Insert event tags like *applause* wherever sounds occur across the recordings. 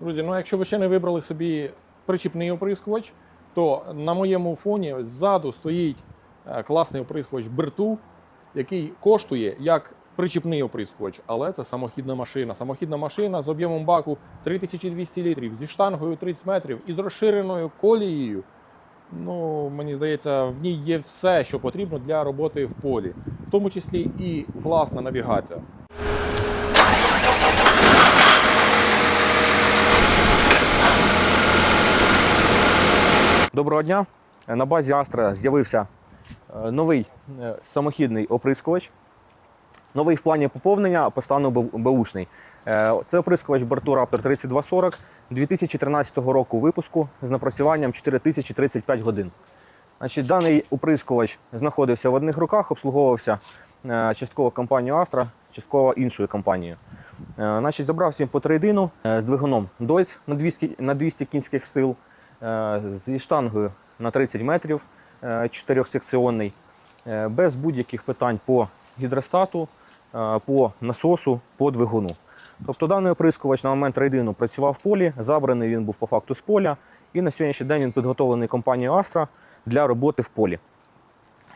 Друзі, ну якщо ви ще не вибрали собі причіпний оприскувач, то на моєму фоні ззаду стоїть е, класний оприскувач Берту, який коштує як причіпний оприскувач, але це самохідна машина. Самохідна машина з об'ємом баку 3200 літрів, зі штангою 30 метрів і з розширеною колією. Ну, мені здається, в ній є все, що потрібно для роботи в полі, в тому числі і класна навігація. Доброго дня. На базі Астра з'явився е, новий е, самохідний оприскувач. Новий в плані поповнення по стану беушний. Е, Це оприскувач борту Raptor 3240 2013 року випуску з напрацюванням 4035 годин. Значить, даний оприскувач знаходився в одних руках, обслуговувався частково компанією Astra, частково іншою компанією. Значить, забрався він по трейдину з двигуном Deutz на 200, на 200 кінських сил, зі штангою на 30 метрів, е, чотирьохсекціонний, е, без будь-яких питань по гідростату, е, по насосу, по двигуну. Тобто даний оприскувач на момент рейдину працював в полі, забраний він був по факту з поля, і на сьогоднішній день він підготовлений компанією Astra для роботи в полі.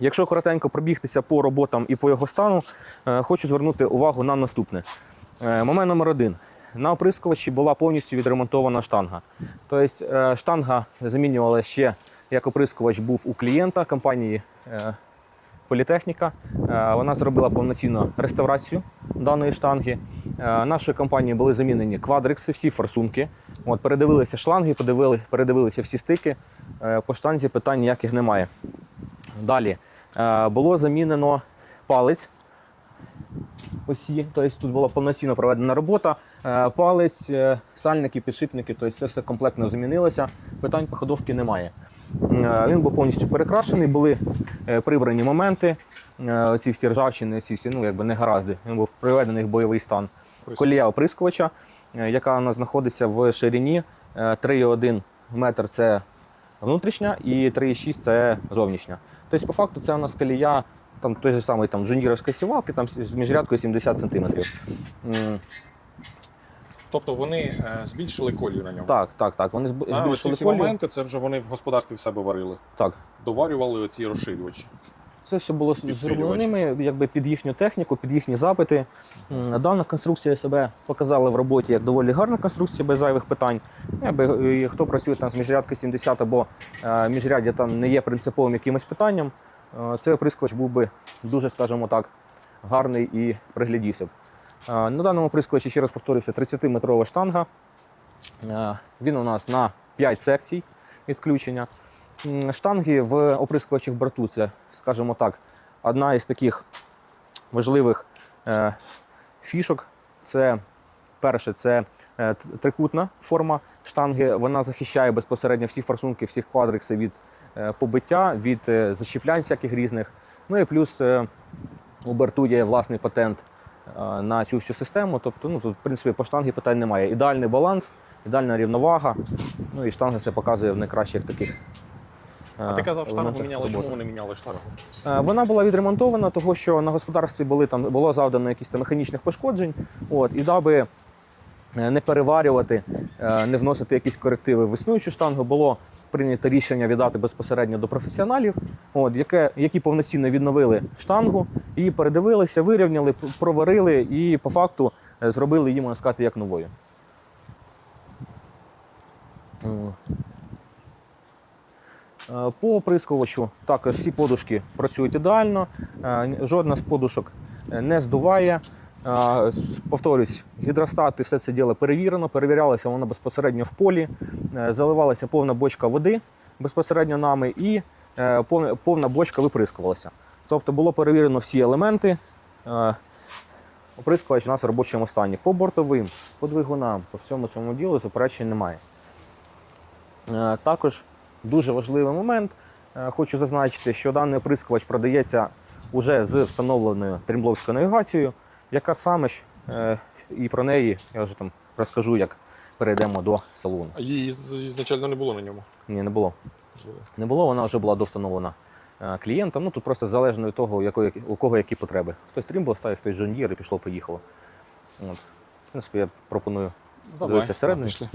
Якщо коротенько пробігтися по роботам і по його стану, е, хочу звернути увагу на наступне. Е, Момент номер один. На оприскувачі була повністю відремонтована штанга. Тобто е, штанга замінювала ще, як оприскувач був у клієнта компанії е, Політехніка. Е, Вона зробила повноцінну реставрацію даної штанги. Нашою компанією були замінені квадрикси, всі форсунки. От, передивилися шланги, подивили, передивилися всі стики. По штанзі питань ніяких немає. Далі було замінено палець. Осі, тобто тут була повноцінно проведена робота. Е, Палець, е, сальники, підшипники, тобто це все комплектно змінилося. Питань по ходовці немає. Е, Він був повністю перекрашений, були прибрані моменти. е, Ці всі ржавчини, ці всі ну, якби негаразди. Він був приведений в бойовий стан. Колія оприскувача, яка у нас знаходиться в ширині е, 3,1 метр це внутрішня і 3,6 це зовнішня. Тобто, по факту, це у нас колія там той же самий там джунірівської сівалки, там з міжрядкою 70 см. Тобто вони е, збільшили колію на ньому. Так, так, так. Вони зб- А, збільшили всі колію. моменти це вже вони в господарстві в себе варили. Так. Доварювали оці розширювачі. Це все було зроблено ними, якби під їхню техніку, під їхні запити. Дана конструкція себе показала в роботі як доволі гарна конструкція, без зайвих питань. Якби, е, хто працює там з міжрядки 70 або е, міжряддя там не є принциповим якимось питанням, цей оприскувач був би дуже, скажімо так, гарний і приглядівся б. Е, На даному оприскувачі, ще раз повторюся, 30-метрова штанга. Е, Він у нас на 5 секцій відключення. Штанги в оприскувачах борту це, скажімо так, одна із таких важливих е, фішок. Це перше, це е, трикутна форма штанги. Вона захищає безпосередньо всі форсунки, всі квадрикси від е, побиття, від е, защіплянь всяких різних. Ну і плюс е, у борту є власний патент е, на цю всю систему. Тобто, ну, в принципі, по штангі питань немає. Ідеальний баланс, ідеальна рівновага. Ну і штанга це показує в найкращих таких. А ти казав, штангу міняли. Чому вони міняли штангу? Е, Вона була відремонтована, того що на господарстві були там було завдано якісь там механічних пошкоджень. От, і даби е, не переварювати, е, не вносити якісь корективи в існуючу штангу, було прийнято рішення віддати безпосередньо до професіоналів, от, яке, які повноцінно відновили штангу і передивилися, вирівняли, проварили і по факту е, зробили її, можна сказати, як новою. Е, По оприскувачу також всі подушки працюють ідеально, е, жодна з подушок не здуває. Повторюсь, гідростати, все це діло перевірено, перевірялося воно безпосередньо в полі, е, заливалася повна бочка води безпосередньо нами і е, повна, бочка виприскувалася. Тобто було перевірено всі елементи. е, Оприскувач у нас в робочому стані. По бортовим, по двигунам, по всьому цьому ділу заперечень немає. Також дуже важливий момент. Хочу зазначити, що даний оприскувач продається уже з встановленою тримбловською навігацією, яка саме ж е, і про неї я вже там розкажу, як перейдемо до салону. А її ізначально не було на ньому. Ні, не було. Не було, вона вже була довстановлена е, клієнтам. Ну тут просто залежно від того, якої, у кого які потреби. Хтось Trimble ставить, хтось жоньєр і пішло, поїхало. От. В принципі, я пропоную всередину. всередині. пішли.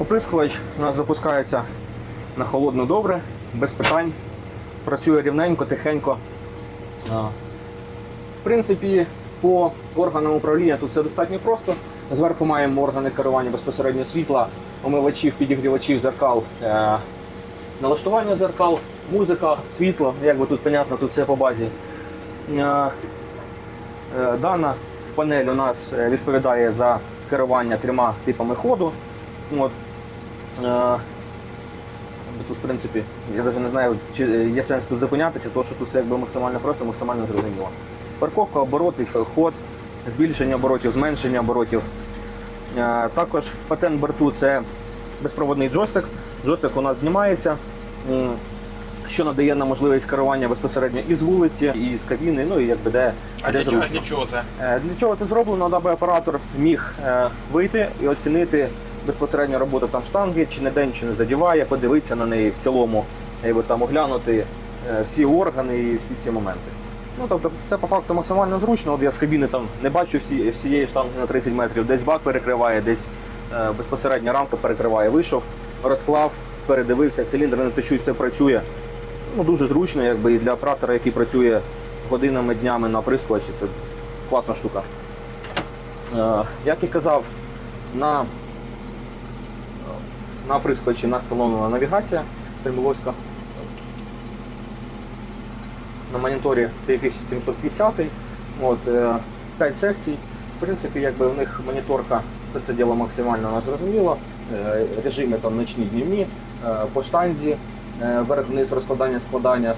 Оприскувач у нас запускається на холодно добре, без питань. Працює рівненько, тихенько. В принципі, по органам управління тут все достатньо просто. Зверху маємо органи керування безпосередньо світла, омивачів, підігрівачів, зеркал, е, налаштування зеркал, музика, світло, як би тут понятно, тут все по базі. Е, е, Дана панель у нас відповідає за керування трьома типами ходу. От. Е, Тут, в принципі, я навіть не знаю, чи є сенс тут зупинятися, тому що тут все якби максимально просто, максимально зрозуміло. Парковка, обороти, ход, збільшення оборотів, зменшення оборотів. Е, Також патент борту це безпроводний джойстик. Джойстик у нас знімається, що надає нам можливість керування безпосередньо із вулиці, і з кабіни, ну і якби де, де зручно. чого це? Е, Для чого це зроблено, аби оператор міг е, вийти і оцінити безпосередньо роботу там штанги, чи не день, чи не задіває, подивитися на неї в цілому, якби там оглянути е, всі органи і всі ці моменти. Ну тобто це по факту максимально зручно. От я з кабіни там не бачу всі, всієї штанги на 30 метрів, десь бак перекриває, десь е, безпосередньо рамка перекриває. Вийшов, розклав, передивився, циліндр не течуть, все працює. Ну, дуже зручно, якби і для оператора, який працює годинами, днями на прискочі, це класна штука. Е, Як і казав, на, на прискочі у нас встановлена навігація Терміловська. На моніторі CFX 750. От, 5 секцій. В принципі, якби в них моніторка, все це діло максимально зрозуміло. Е, Режими там ночні, днівні, е, по штанзі, е, верх-вниз розкладання, складання,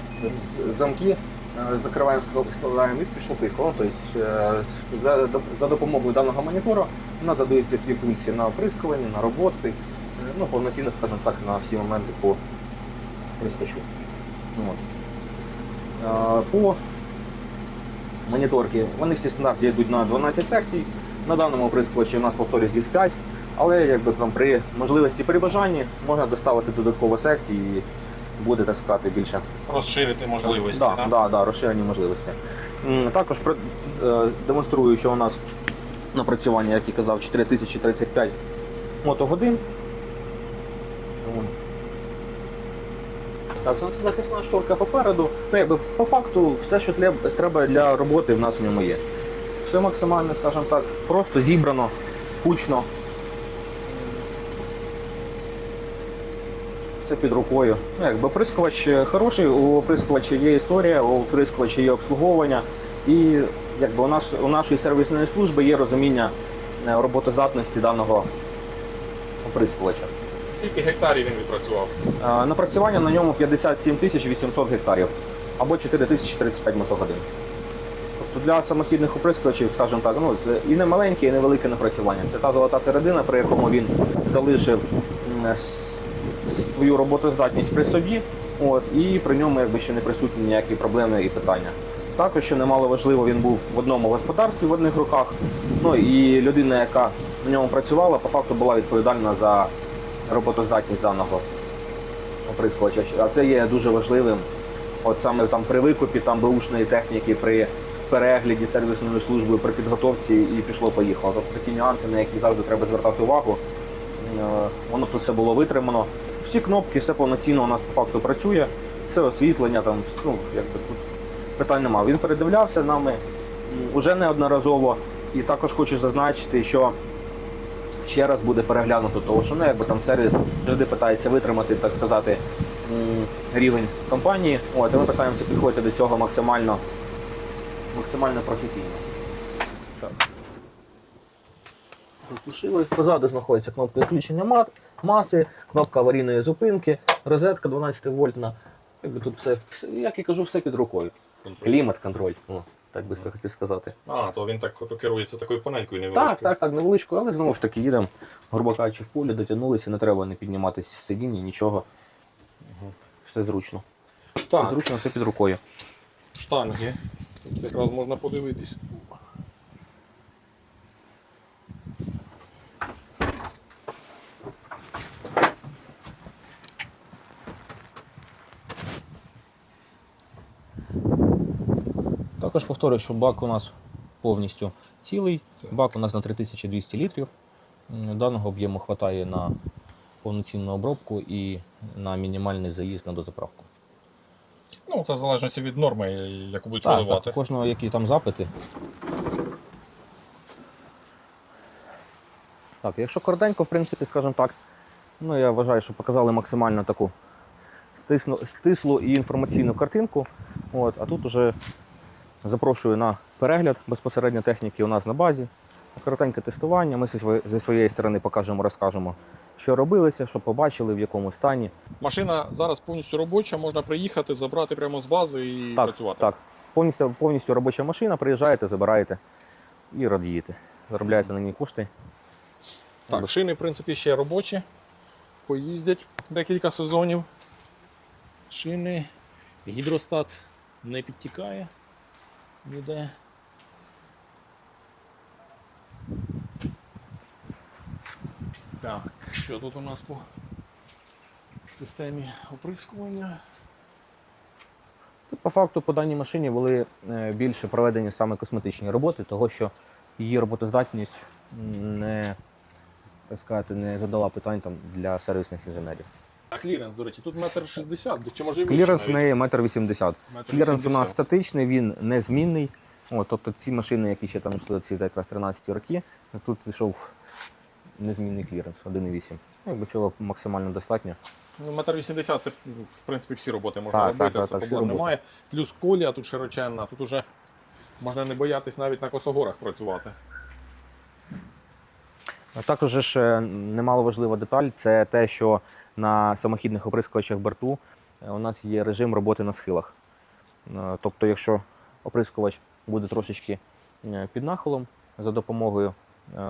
замки. Е, Закриваємо, ск- складаємо і пішло поїхало. Тобто, е, за, допомогою даного монітора у нас задаються всі функції на оприскуванні, на роботи, е, ну, повноцінно, скажімо так, на всі моменти по. От. Е, По моніторки, вони всі стандартні йдуть на 12 секцій. На даному прискочі у нас повторюсь їх 5, але якби там при можливості при бажанні можна доставити додатково секції і буде так сказати більше Розширити можливості. Да, так? да, да, розширені можливості. Також е, демонструю, що у нас напрацювання, як і казав, 4035 мотогодин. М. Так, ну, це захисна шторка попереду. Ну, якби, по факту, все, що треба- для роботи, в нас в ньому є. Все максимально, скажімо так, просто зібрано, кучно. Все під рукою. Ну, якби оприскувач е, хороший, у оприскувача є історія, у оприскувача є обслуговування. І якби у, нас, у нашої сервісної служби є розуміння е, роботоздатності даного оприскувача. Скільки гектарів він відпрацював? Е, Напрацювання на ньому 57 тисяч 800 гектарів або 4035 мотогодин. Тобто для самохідних оприскувачів, скажімо так, ну, це і не маленьке, і не велике напрацювання. Це та золота середина, при якому він залишив свою роботоздатність при собі, от, і при ньому якби ще не присутні ніякі проблеми і питання. Також, що немало важливо, він був в одному господарстві в одних руках. Ну і людина, яка на ньому працювала, по факту була відповідальна за роботоздатність даного оприскувача. А це є дуже важливим. От саме там при викупі там беушної техніки, при перегляді сервісною службою, при підготовці і пішло-поїхало. Тобто такі нюанси, на які завжди треба звертати увагу. Е, Воно тут все було витримано. Всі кнопки, все повноцінно у нас по факту працює. Все освітлення, там, ну, якби тут питань немає. Він передивлявся нами уже неодноразово. І також хочу зазначити, що ще раз буде переглянуто, тому що ну, якби там сервіс завжди питається витримати, так сказати, рівень компанії. От, і ми питаємося підходити до цього максимально, максимально професійно. Так. Заглушили. Позаду знаходиться кнопка відключення мат, маси, кнопка аварійної зупинки, розетка 12 вольтна. Якби тут все, як і кажу, все під рукою. Клімат, контроль. Так би хотів сказати. А, то він так керується такою панелькою невеличкою. Так, так, так, невеличкою, але знову ж таки їдемо, грубо кажучи, в полі дотягнулися, не треба не підніматися з сидіння, нічого. Все зручно. Так. Зручно все під рукою. Штанги. Тут якраз можна подивитись. Також повторюю, що бак у нас повністю цілий. Так. Бак у нас на 3200 літрів. Даного об'єму вистачає на повноцінну обробку і на мінімальний заїзд на дозаправку. Ну, це в залежності від норми, яку будуть Так, виливати. так, кожного які там запити. Так, якщо коротенько, в принципі, скажімо так, ну я вважаю, що показали максимально таку стислу, стислу і інформаційну картинку. От, а тут уже запрошую на перегляд безпосередньо техніки у нас на базі. Коротеньке тестування. Ми зі своєї сторони покажемо, розкажемо, що робилося, що побачили, в якому стані. Машина зараз повністю робоча, можна приїхати, забрати прямо з бази і так, працювати. Так, повністю, повністю робоча машина, приїжджаєте, забираєте і радієте. Заробляєте на ній кошти. Так, шини, в принципі, ще робочі. Поїздять декілька сезонів. Шини, гідростат не підтікає ніде. Так, що тут у нас по системі оприскування? Це по факту по даній машині були е, більше проведені саме косметичні роботи, того що її роботоздатність не, так сказати, не задала питань там для сервісних інженерів. А кліренс, до речі, тут метр шістдесят, чи може і Кліренс в навіть? неї метр вісімдесят. Метр Кліренс у нас 80. статичний, він незмінний. О, тобто ці машини, які ще там йшли ці якраз 13 роки, тут йшов незмінний кліренс 1,8. Ну, Якби цього максимально достатньо. Ну, метр вісімдесят це, в принципі, всі роботи можна Так, робити, так, так, це так, всі проблем роботи. немає. Плюс колія тут широченна, тут уже можна не боятись навіть на косогорах працювати. Також ж немало важлива деталь це те, що на самохідних оприскувачах борту е, у нас є режим роботи на схилах. Е, Тобто, якщо оприскувач буде трошечки е, під нахилом, за допомогою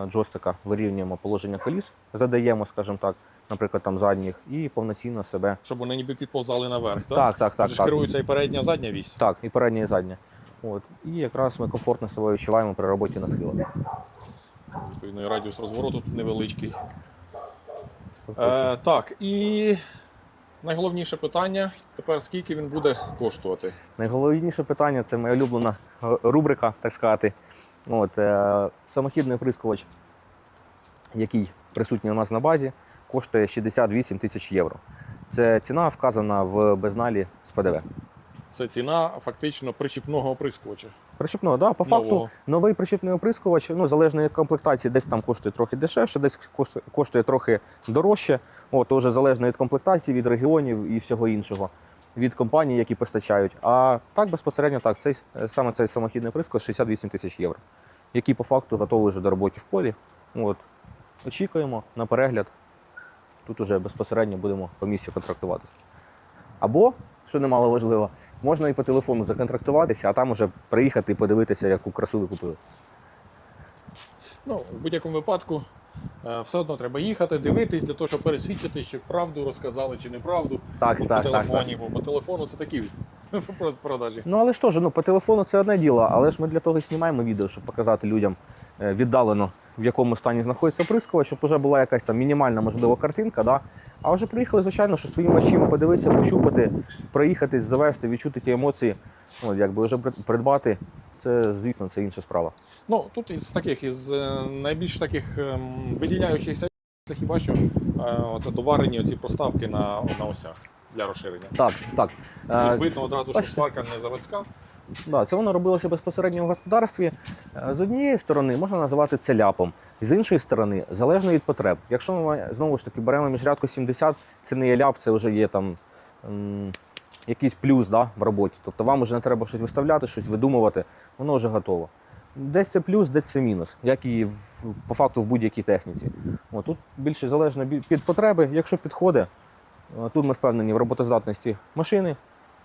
джойстика вирівнюємо положення коліс, задаємо, скажімо так, наприклад, там задніх, і повноцінно себе. Щоб вони ніби підповзали наверх. Так, Так, так, так. Же ж так. керується і передня, і вісь. Так, і переднє, і заднє. От. І якраз ми комфортно себе відчуваємо при роботі на схилах. Відповідно, і радіус розвороту тут невеличкий. Е, так, і найголовніше питання тепер скільки він буде коштувати? Найголовніше питання це моя улюблена рубрика, так сказати. От, е, самохідний оприскувач, який присутній у нас на базі, коштує 68 тисяч євро. Це ціна вказана в безналі з ПДВ. Це ціна фактично причіпного оприскувача. Причіпного, да, по факту Нового. новий причіпний оприскувач, ну, залежно від комплектації, десь там коштує трохи дешевше, десь коштує, трохи дорожче. От, вже залежно від комплектації, від регіонів і всього іншого, від компаній, які постачають. А так безпосередньо так, цей, е, саме цей самохідний оприскувач 68 тисяч євро, який по факту готовий вже до роботи в полі. От, очікуємо на перегляд. Тут уже безпосередньо будемо по місці контрактуватися. Або, що немало важливо, можна і по телефону законтрактуватися, а там уже приїхати і подивитися, яку красу ви купили. Ну, в будь-якому випадку е, все одно треба їхати, дивитись для того, щоб пересвідчити, чи правду розказали, чи неправду. Так, по телефоні, бо по телефону це такі *laughs* продажі. Ну але ж теж, ну по телефону це одне діло, але ж ми для того і знімаємо відео, щоб показати людям е, віддалено, в якому стані знаходиться оприскувач, щоб вже була якась там мінімальна можливо картинка. Да? А вже приїхали, звичайно, що своїми очима подивитися, пощупати, проїхатись, завести, відчути ті емоції, от, якби вже придбати. Це, звісно, це інша справа. Ну, тут із таких, із е, найбільш таких ем, виділяючихся, це хіба що е, оце доварені оці проставки на, на осях для розширення. Так, так. Е, Тут видно одразу, що сварка не заводська. Да, це воно робилося безпосередньо в господарстві. Е, З однієї сторони можна називати це ляпом, з іншої сторони, залежно від потреб. Якщо ми знову ж таки беремо міжрядку 70, це не є ляп, це вже є там м, якийсь плюс да, в роботі. Тобто вам вже не треба щось виставляти, щось видумувати, воно вже готово. Десь це плюс, десь це мінус, як і в, по факту в будь-якій техніці. От, тут більше залежно від потреби. Якщо підходить, е, тут ми впевнені в роботоздатності машини.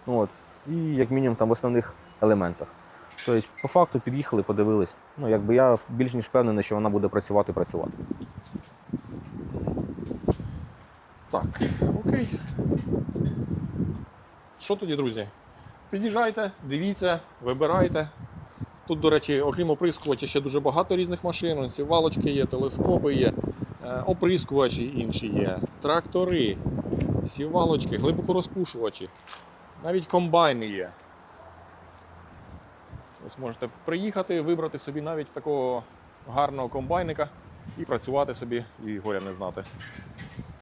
От, і як мінімум там в основних елементах. Тобто, по факту під'їхали, подивились. Ну, якби я більш ніж впевнений, що вона буде працювати працювати. Так, окей. що тоді, друзі? Під'їжджайте, дивіться, вибирайте. Тут, до речі, окрім оприскувача, ще дуже багато різних машин. Ось валочки є, телескопи є, е, оприскувачі інші є, трактори, сівалочки, глибокорозпушувачі, навіть комбайни є. Ось можете приїхати, вибрати собі навіть такого гарного комбайника і працювати собі і горя не знати.